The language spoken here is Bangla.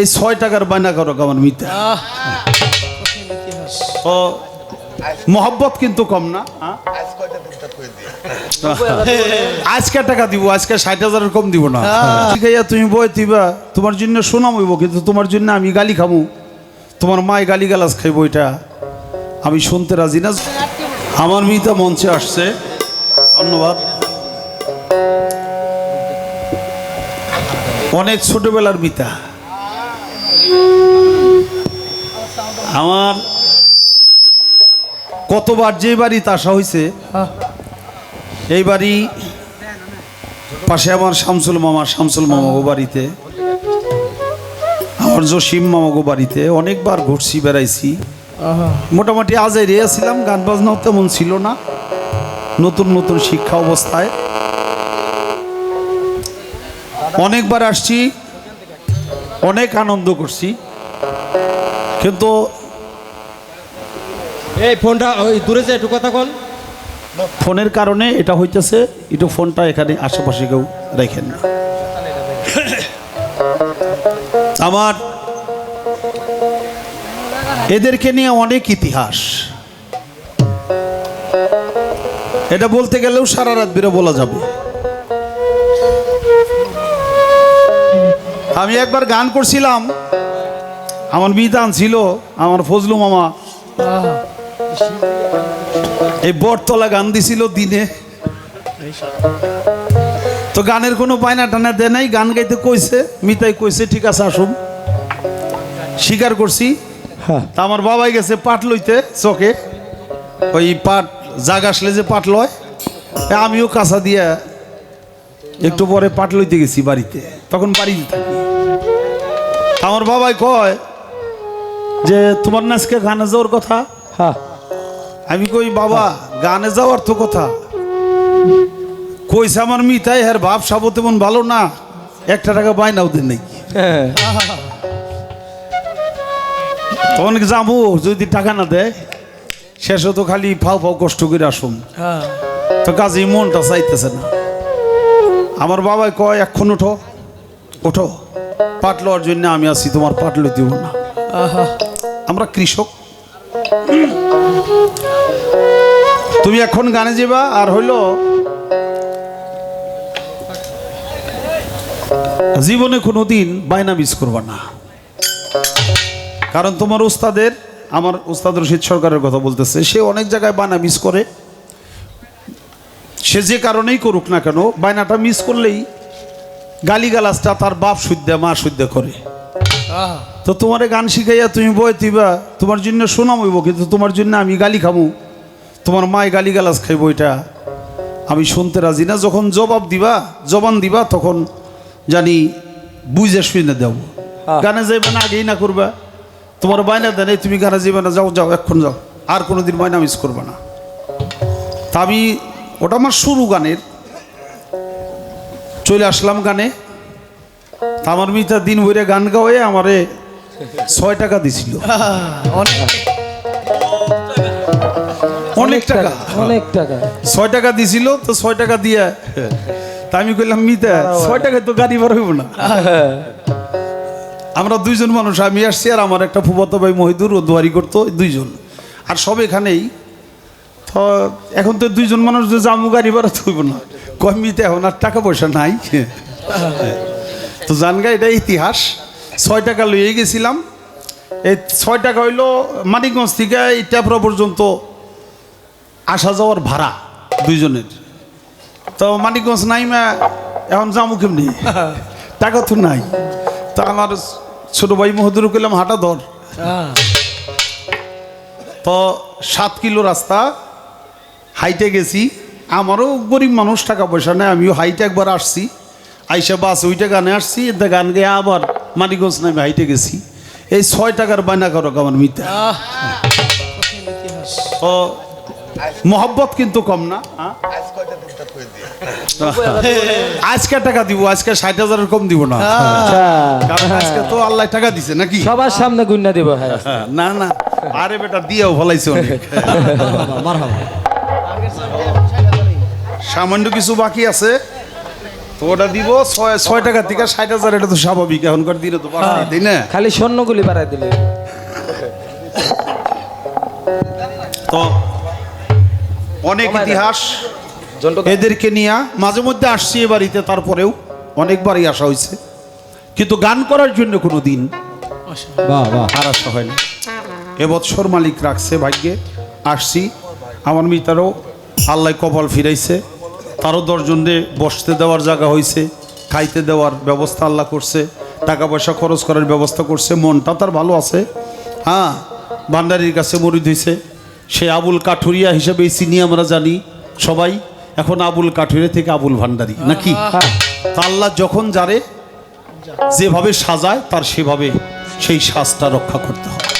এই ছয় টাকার বায়না করো আমার মিতা। ও মোহব্বত কিন্তু কম না? আজকে টাকা দিব আজকে ষাট হাজারের কম দিব না। ঠিক আছে তুমি বই দিবা তোমার জন্য শোনাম হইব কিন্তু তোমার জন্য আমি গালি খামু। তোমার মায় গালি গালাজ খাইব এটা। আমি শুনতে রাজি না। আমার মিতা মঞ্চে আসছে। ধন্যবাদ। অনেক ছোটবেলার মিতা। আমার কতবার যে বাড়িতে আসা হয়েছে এই বাড়ি পাশে আমার শামসুল মামা শামসুল মামাগো বাড়িতে। আমার জসিম মামাগো বাড়িতে অনেকবার ঘুরছি বেড়াইছি। মোটামুটি আজাই ছিলাম গান বাজনাও তেমন ছিল না। নতুন নতুন শিক্ষা অবস্থায়। অনেকবার আসছি অনেক আনন্দ করছি। কিন্তু এই ফোনটা ওই দূরে যে একটু কথা কন ফোনের কারণে এটা হইতেছে একটু ফোনটা এখানে আশেপাশে কেউ রেখেন না। আমার এদেরকে নিয়ে অনেক ইতিহাস। এটা বলতে গেলেও সারা রাত বেরো বলা যাবে। আমি একবার গান করছিলাম আমার বিধান ছিল আমার ফজলু মামা। এই বটতলা গান দিছিল দিনে। তো গানের কোনো বায়না টানা দেয় নাই গান গাইতে কইছে মিতাই কইছে ঠিক আছে আসুন। স্বীকার করছি। তা আমার বাবাই গেছে পাট লইতে চকে। ওই পাট জাগ আসলে যে পাট লয় আমিও কাঁচা দিয়া একটু পরে পাট লইতে গেছি বাড়িতে তখন বাড়িতে থাকি। আমার বাবাই কয় যে তোমার নাচকে গানে যাওয়ার কথা? হ্যাঁ আমি কই বাবা গানে যাওয়ার তো কথা। কইছে আমার মিতাই হ্যার ভাব সাবো তেমন ভালো না। একটা টাকা বাইনাও দেন নাকি তখন যাব যদি টাকা না দেয় শেষে তো খালি ফাও ফাও কষ্ট করে আসুন। তো কাজে মনটা চাইতেছে না। আমার বাবাই কয় এক্ষণ ওঠো। ওঠো। পাট লওয়ার জন্য আমি আছি তোমার পাট লই দিব না। আমরা কৃষক। তুমি এখন গানে যাবা আর হইল জীবনে কোনো দিন বায়না মিস করবা না। কারণ তোমার উস্তাদের, আমার উস্তাদ রশিদ সরকারের কথা বলতেছে, সে অনেক জায়গায় বায়না মিস করে। সে যে কারণেই করুক না কেন, বায়নাটা মিস করলেই গালিগালাজটা তার বাপ শুদ্ধ, মা শুদ্ধ করে। তো তোমারে গান শিখাইয়া তুমি বই দিবা তোমার জন্য শোনাম হইব কিন্তু তোমার জন্য আমি গালি খামু। তোমার মায় গালি গালাজ খাইব এটা। আমি শুনতে রাজি না যখন জবাব দিবা জবান দিবা তখন জানি বুঝে শুনে দেব। হ্যাঁ। গানে যাইবে না আগেই না করবা। তোমার বায়না দেন এই তুমি গানে যাইবে না যাও যাও এখন যাও। আর কোনো দিন বায়না মিস করবে না। তা আমি ওটা আমার শুরু গানের। চলে আসলাম গানে। তা আমার মিতা দিন ভরে গান গাওয়ে আমারে ছয় টাকা দিছিল। অনেক টাকা। অনেক টাকা। ছয় টাকা দিছিল তো ছয় টাকা দিয়ে। তা আমি কইলাম মিতা ছয় টাকায় তো গাড়ি বার হইব না। আমরা দুইজন মানুষ আমি আসছি আর আমার একটা ফুফাতো ভাই মহিদুর ও দুয়ারি করতো দুইজন। আর সব এখানেই। তো এখন তো দুইজন মানুষ যে জামু গাড়ি ভাড়া হইব না। কয় মিতে এখন আর টাকা পয়সা নাই। তো জানগা এটা ইতিহাস। ছয় টাকা লইয়ে গেছিলাম। এই ছয় টাকা হইল মানিকগঞ্জ থেকে ইটাপুরা পর্যন্ত আসা যাওয়ার ভাড়া দুইজনের। তো মানিকগঞ্জ নাই মা এখন যাব কেমনি? টাকা তো নাই। তা আমার ছোট ভাই মহদুর কইলাম হাঁটা ধর। তো সাত কিলো রাস্তা হাইটে গেছি। আমারও গরিব মানুষ টাকা পয়সা নেই আমিও হাইটে একবার আসছি। আইসা বাস ওইটা গানে আসছি এতে গান গিয়ে আবার মানিকগঞ্জ নামে হাইটে গেছি। এই ছয় টাকার বায়না করো আমার মিতা। তো মোহব্বত কিন্তু কম না? আজকে টাকা দিব আজকে ষাট হাজারের কম দিব না। কারণ আজকে তো আল্লাহ টাকা দিছে নাকি? সবার সামনে গুন্না দিব না না। আরে বেটা দিয়েও ফলাইছে সামান্য কিছু বাকি আছে। তো ওটা দিব ছয় ছয় টাকা থেকে ষাট হাজার এটা তো স্বাভাবিক এখনকার দিনে তো পারছি তাই না? খালি স্বর্ণগুলি বাড়াই দিলে। তো অনেক ইতিহাস এদেরকে নিয়ে মাঝে মধ্যে আসছি এ বাড়িতে তারপরেও অনেকবারই আসা হয়েছে। কিন্তু গান করার জন্য কোনো দিন বাহ বাহ আর আসা হয় না। এবছর মালিক রাখছে ভাগ্যে। আসছি আমার মিতারও আল্লাহ কপাল ফিরাইছে। তারও দশজনে বসতে দেওয়ার জায়গা হয়েছে খাইতে দেওয়ার ব্যবস্থা আল্লাহ করছে টাকা পয়সা খরচ করার ব্যবস্থা করছে মনটা তার ভালো আছে। হ্যাঁ ভান্ডারির কাছে মরিদ হয়েছে। সে আবুল কাঠুরিয়া হিসেবে চিনি আমরা জানি সবাই। এখন আবুল কাঠুরিয়া থেকে আবুল ভান্ডারি নাকি? তা আল্লাহ যখন যারে যেভাবে সাজায় তার সেভাবে সেই সাজটা রক্ষা করতে হবে।